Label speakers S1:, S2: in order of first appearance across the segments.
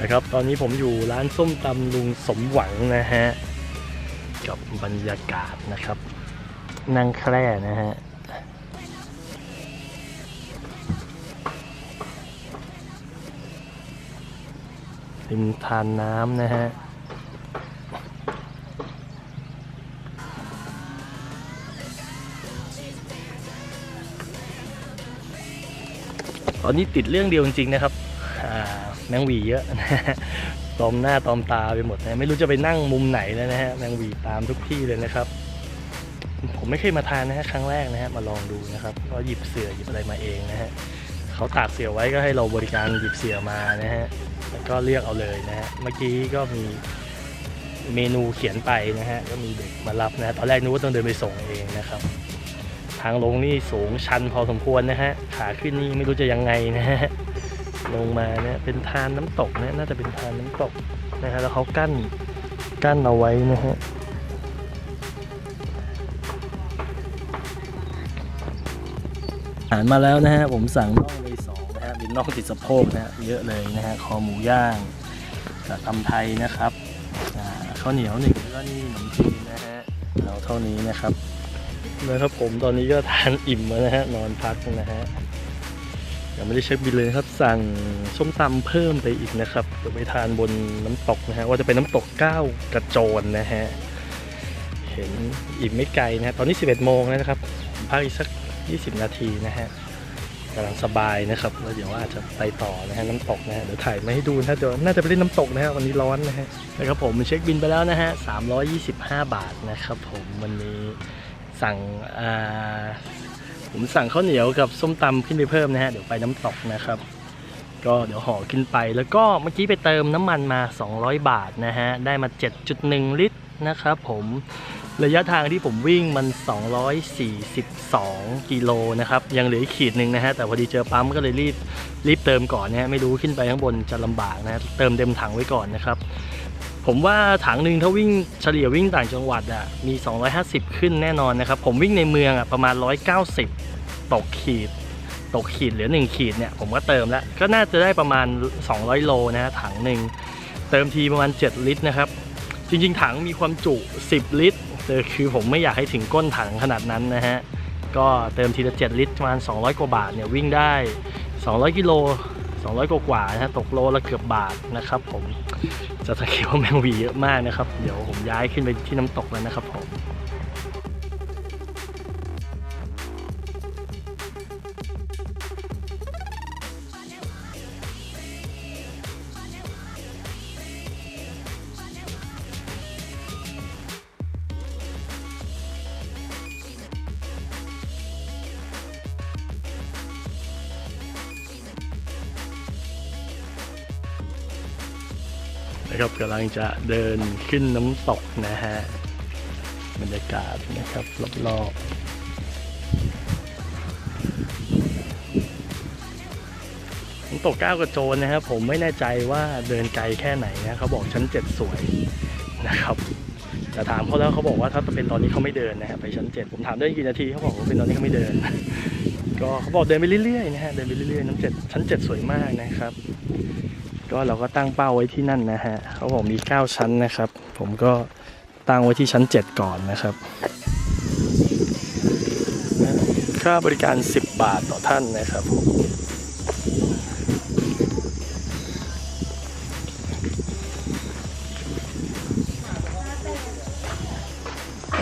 S1: นะครับ ตอนนี้ผมอยู่ร้านส้มตำลุงสมหวังนะฮะ กับบรรยากาศนะครับ นั่งแคร่นะฮะริมทานน้ำนะฮะตอนนี้ติดเรื่องเดียวจริงๆนะครับ แมงวีเยอะนะตอมหน้าตอมตาไปหมดนะไม่รู้จะไปนั่งมุมไหนแล้วนะฮะแมงวีตามทุกที่เลยนะครับ ผมไม่เคยมาทานนะฮะครั้งแรกนะฮะมาลองดูนะครับก็หยิบเสือหยิบอะไรมาเองนะฮะเขาตากเสือไว้ก็ให้เราบริการหยิบเสือมานะฮะแล้วก็เลือกเอาเลยนะฮะเมื่อกี้ก็มีเมนูเขียนไปนะฮะก็มีเด็กมารับนะฮะตอนแรกนึกว่าต้องเดินไปส่งเองนะครับทางลงนี่สูงชันพอสมควรนะฮะขาขึ้นนี่ไม่รู้จะยังไงนะฮะ ลงมาเนี่ยเป็นทานน้ำตกนะน่าจะเป็นทานน้ำตกนะฮะแล้วเขากั้นกั้นเอาไว้นะฮะอาหารมาแล้วนะฮะผมสั่งน่องไปสองนะฮะเป็นน่องติดสะโพกนะฮะเยอะเลยนะฮะคอหมูย่างกับตำไทยนะครับข้าวเหนียวหนึ่งแล้วก็นี่ขนมจีนนะฮะเอาเท่านี้นะครับนะครับผมตอนนี้ก็ทานอิ่มแล้วนะฮะนอนพักนะฮะ ยังไม่ได้เช็คบิลเลยนะครับ สั่งส้มตำเพิ่มไปอีกนะครับเดี๋ยวไปทานบนน้ำตกนะฮะว่าจะเป็นน้ำตกก้าวกระโจนนะฮะเห็นอีกไม่ไกลนะฮะตอนนี้ 11 โมงนะครับพักอีกสัก 20 นาทีนะฮะกำลังสบายนะครับแล้วเดี๋ยวอาจจะไปต่อนะฮะน้ำตกนะฮะเดี๋ยวถ่ายมาให้ดูนะเดี๋ยวน่าจะไปเล่นน้ำตกนะฮะวันนี้ร้อนนะฮะนะครับผมเช็คบินไปแล้วนะฮะ325 บาทนะครับผมวันนี้สั่งอ่า ผมสั่งข้าวเหนียวกับส้มตำขึ้นไปเพิ่มนะฮะ เดี๋ยวไปน้ำตกนะครับ ก็เดี๋ยวห่อขึ้นไป แล้วก็เมื่อกี้ไปเติมน้ำมันมา 200 บาทนะฮะ ได้มา 7.1 ลิตรนะครับผมระยะทางที่ผมวิ่งมัน 242 กิโลนะครับ ยังเหลืออีกขีดหนึ่งนะฮะ แต่พอดีเจอปั๊มก็เลยรีบรีบเติมก่อนนะฮะ ไม่รู้ขึ้นไปข้างบนจะลำบากนะะเติมเต็มถังไว้ก่อนนะครับ ผมว่าถังหนึ่งถ้าวิ่งเฉลี่ยวิ่งต่างจังหวัดอะมี 250 ขึ้นแน่นอนนะครับ ผมวิ่งในเมืองอะประมาณ 190 ตกขีด ตกขีดเหลือ 1 ขีดเนี่ยผมก็เติมแล้ว ก็น่าจะได้ประมาณ 200 โลนะฮะถังหนึ่งเติมทีประมาณ 7 ลิตรนะครับ จริงๆ ถังมีความจุ 10 ลิตรแต่คือผมไม่อยากให้ถึงก้นถังขนาดนั้นนะฮะก็เติมทีละ 7 ลิตรประมาณ 200 กว่าบาทเนี่ยวิ่งได้ 200 กิโล 200กว่ากว่าๆนะฮะตกโลละเกือบบาทนะครับผมจะสังเกตว่าแมงวีเยอะมากนะครับ เดี๋ยวผมย้ายขึ้นไปที่น้ำตกแล้วนะครับผม นะครับกำลังจะเดินขึ้นน้ำตกนะฮะบรรยากาศนะครับรอบๆน้ำตกก้าวกระโจนนะครับผมไม่แน่ใจว่าเดินไกลแค่ไหนนะเขาบอกชั้นเจ็ดสวยนะครับแต่ถามเขาแล้วเขาบอกว่าถ้าเป็นตอนนี้เขาไม่เดินนะฮะไปชั้นเจ็ดผมถามได้กี่นาทีเขาบอกว่าเป็นตอนนี้เขาไม่เดิน ก็เขาบอกเดินไปเรื่อยๆนะฮะเดินไปเรื่อยๆน้ำเจ็ดชั้นเจ็ดสวยมากนะครับ ก็เราก็ตั้งเป้าไว้ที่นั่นนะฮะเขาบอกมี 9 ชั้นนะครับ ผมก็ตั้งไว้ที่ชั้น 7 ก่อนนะครับ ค่าบริการ 10 บาทต่อท่านนะครับผม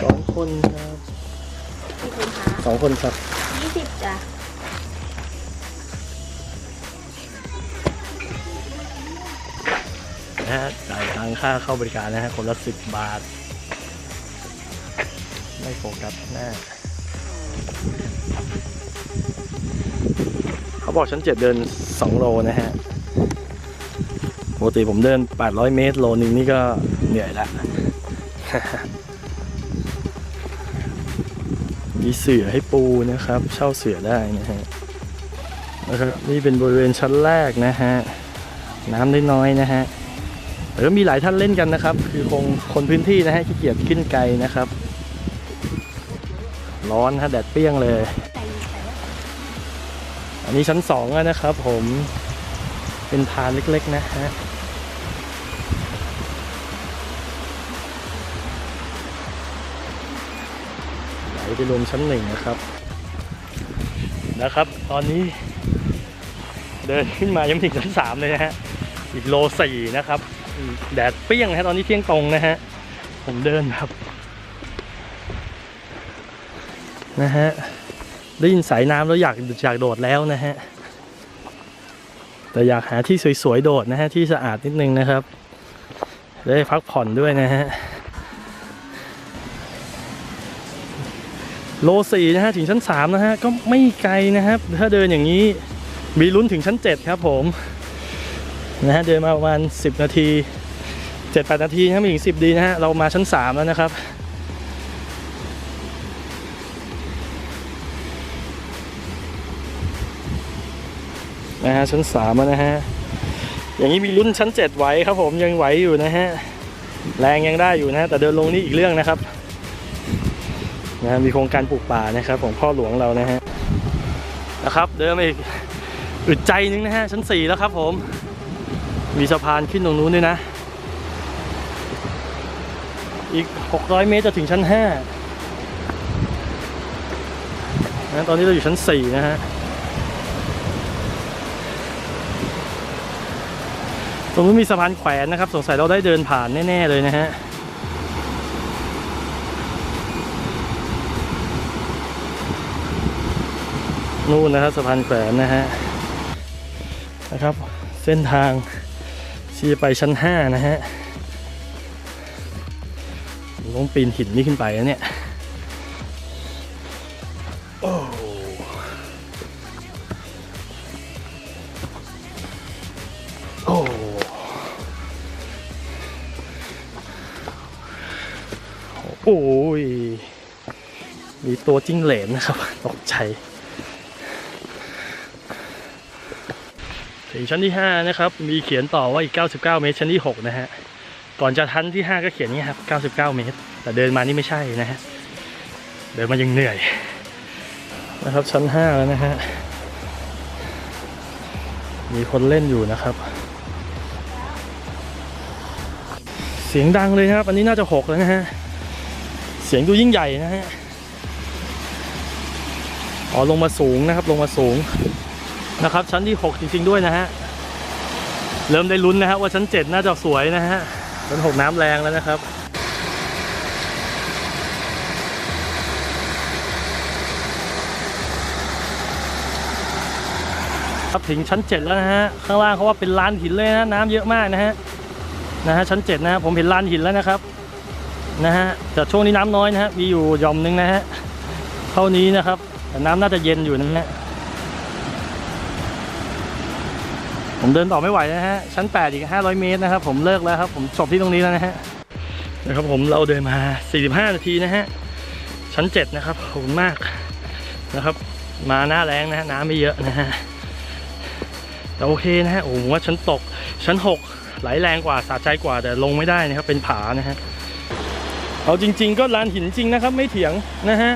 S1: สองคนครับสองคนครับ นะฮะจ่ายตังค่าเข้าบริการนะฮะคนละ10บาท ไม่โฟกัสหน้าเขาบอกชั้น7เดิน2โลนะฮะปกติผมเดิน 800 เมตร โลนึงนี่ก็เหนื่อยละมีเสือให้ปูนะครับ เช่าเสือได้นะฮะนะครับนี่เป็นบริเวณชั้นแรกนะฮะ น้ำน้อยนะฮะ แต่ก็มีหลายท่านเล่นกันนะครับ คือคงคนพื้นที่นะฮะขี้เกียจขึ้นไกลนะครับ ร้อนฮะแดดเปรี้ยงเลย อันนี้ชั้นสองนะครับ ผมเป็นพานเล็กๆนะฮะไหลไปรวมชั้นหนึ่งนะครับ นะครับ ตอนนี้เดินขึ้นมายังถึงชั้นสามเลยนะฮะ อีกโลสี่นะครับ แดดเปรี้ยงนะฮะตอนนี้เที่ยงตรงนะฮะ ผมเดินแบบนะฮะได้ยินสายน้ำแล้วอยากอยากโดดแล้วนะฮะ แต่อยากหาที่สวยๆโดดนะฮะ ที่สะอาดนิดนึงนะครับ ได้พักผ่อนด้วยนะฮะ โลสี่นะฮะ ถึงชั้นสามนะฮะ ก็ไม่ไกลนะครับ ถ้าเดินอย่างนี้ มีลุ้นถึงชั้นเจ็ดครับผม นะฮะเดินมาประมาณสิบนาทีเจ็ดแปดนาทีนะม่ถึงสิบดีนะฮะเรามาชั้นสามแล้วนะครับนะฮะชั้นสามแล้วนะฮะอย่างนี้มีลุ้นชั้นเจ็ดไหวครับผมยังไหวอยู่นะฮะแรงยังได้อยู่นะฮะแต่เดินลงนี่อีกเรื่องนะครับนะฮะมีโครงการปลูกป่านะครับของพ่อหลวงเรานะฮะนะครับเดินมาอีกอึดใจนึงนะฮะชั้นสี่แล้วครับผม มีสะพานขึ้นตรงนู้นด้วยนะ อีก 600 เมตรจะถึงชั้น5นะตอนนี้เราอยู่ชั้น 4 นะฮะ ตรงนู้นมีสะพานแขวนนะครับ สงสัยเราได้เดินผ่านแน่ ๆ เลยนะฮะนู่นนะครับสะพานแขวนนะฮะนะครับ เส้นทาง ที่จะไปชั้น 5 นะฮะต้องปีนหินนี่ขึ้นไปแล้วเนี่ยโอ้โอ้โอ้ยมีตัวจิ้งเหลนนะครับ ตกใจ ถึงชั้นที่ 5 นะครับ มีเขียนต่อว่าอีก 99 เมตร ชั้นที่ 6 นะฮะ ก่อนจะชั้นที่ 5 ก็เขียนอย่างนี้ครับ 99 เมตร แต่เดินมานี่ไม่ใช่นะฮะ เดินมายังเหนื่อย นะครับ ชั้น 5 แล้วนะฮะ มีคนเล่นอยู่นะครับ เสียงดังเลยนะครับ อันนี้น่าจะ 6 แล้วนะฮะ เสียงดูยิ่งใหญ่นะฮะ อ๋อ ลงมาสูงนะครับ ลงมาสูง นะครับ ชั้นที่ 6 จริงๆด้วยนะฮะ เริ่มได้ลุ้นนะฮะว่าชั้น 7 น่าจะสวยนะฮะชั้น 6 น้ำแรงแล้วนะครับครับถึงชั้น 7 แล้วนะฮะ ข้างล่างเขาว่าเป็นลานหินเลยนะ น้ำเยอะมากนะฮะนะฮะชั้น 7 นะฮะผมเห็นลานหินแล้วนะครับนะฮะแต่ช่วงนี้น้ำน้อยนะฮะมีอยู่ย่อมหนึงนะฮะเท่านี้นะครับแต่น้ำน่าจะเย็นอยู่นะฮะ ผมเดินต่อไม่ไหวนะฮะ ชั้น 8 อีก 500 เมตรนะครับ ผมเลิกแล้วครับ ผมจบที่ตรงนี้แล้วนะฮะนะครับผมเราเดินมา 45 นาทีนะฮะ ชั้น 7 นะครับขอบคุณมากนะครับ มาหน้าแรงนะฮะน้ำไม่เยอะนะฮะแต่โอเคนะฮะโอ้โหผมว่าชั้นตก ชั้น 6 ไหลแรงกว่าสะใจกว่าแต่ลงไม่ได้นะครับ เป็นผานะฮะเอาจริง ๆ ก็ลานหินจริงนะครับ ไม่เถียงนะฮะ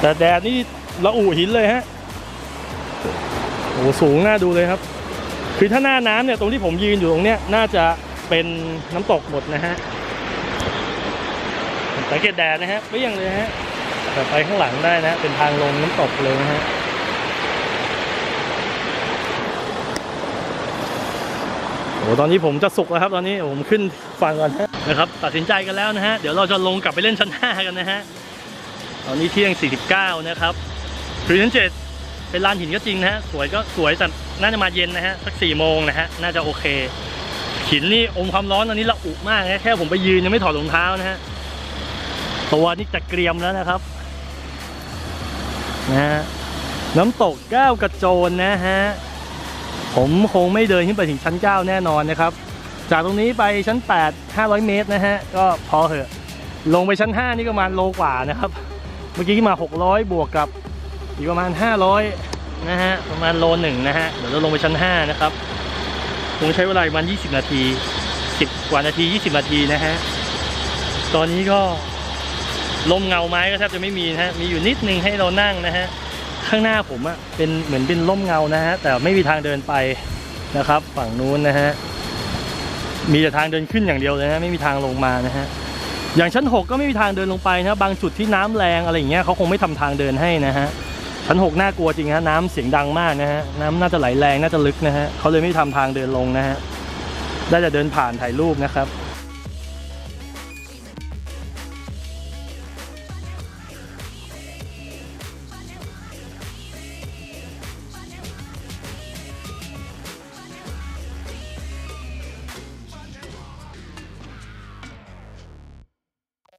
S1: แต่แดดนี่ละอุหินเลยฮะ โอ้สูงน่าดูเลยครับ คือถ้าหน้าน้ำเนี่ยตรงที่ผมยืนอยู่ตรงเนี้ยน่าจะเป็นน้ำตกหมดนะฮะสังเกตแดดนะฮะเปรี้ยงเลยฮะแต่ไปข้างหลังได้นะฮะเป็นทางลงน้ำตกเลยนะฮะโอ้ตอนนี้ผมจะสุกแล้วครับตอนนี้ผมขึ้นฟังก่อนนะครับ ตัดสินใจกันแล้วนะฮะ เดี๋ยวเราจะลงกลับไปเล่นชั้น 5 กันนะฮะ ตอนนี้เที่ยง 49 นะครับคือชั้น7 เป็นลานหินก็จริงนะฮะสวยก็สวยแต่น่าจะมาเย็นนะฮะสักสี่โมงนะฮะน่าจะโอเค หินนี่อมความร้อนตอนนี้ละอุมากนะแค่ผมไปยืนยังไม่ถอดรองเท้านะฮะตัวนี่จะเกรียมแล้วนะครับนะฮะน้ำตกก้าวกระโจนนะฮะผมคงไม่เดินขึ้นไปถึงชั้น 9 แน่นอนนะครับ จากตรงนี้ไปชั้น 8 500 เมตรนะฮะก็พอเหอะ ลงไปชั้น 5 นี่ก็ประมาณโลกว่านะครับ เมื่อกี้ขึ้นมา 600 บวกกับ อีกประมาณ 500 นะฮะ ประมาณโลหนึ่งนะฮะ เดี๋ยวเราลงไปชั้น 5 นะครับคงใช้เวลาประมาณ 20 นาที 10 กว่านาที 20 นาทีนะฮะ ตอนนี้ก็ลมเงาไม้ก็แทบจะไม่มีนะฮะ มีอยู่นิดนึงให้เรานั่งนะฮะ ข้างหน้าผมอะเป็นเหมือนเป็นร่มเงานะฮะ แต่ไม่มีทางเดินไปนะครับ ฝั่งนู้นนะฮะ มีแต่ทางเดินขึ้นอย่างเดียวเลยนะ ไม่มีทางลงมานะฮะ อย่างชั้น 6 ก็ไม่มีทางเดินลงไปนะ บางจุดที่น้ำแรงอะไรอย่างเงี้ยเขาคงไม่ทำทางเดินให้นะฮะ ชั้น6น่ากลัวจริงฮะน้ำเสียงดังมากนะฮะน้ำน่าจะไหลแรงน่าจะลึกนะฮะเขาเลยไม่ทำทางเดินลงนะฮะได้แต่เดินผ่านถ่ายรูปนะครับ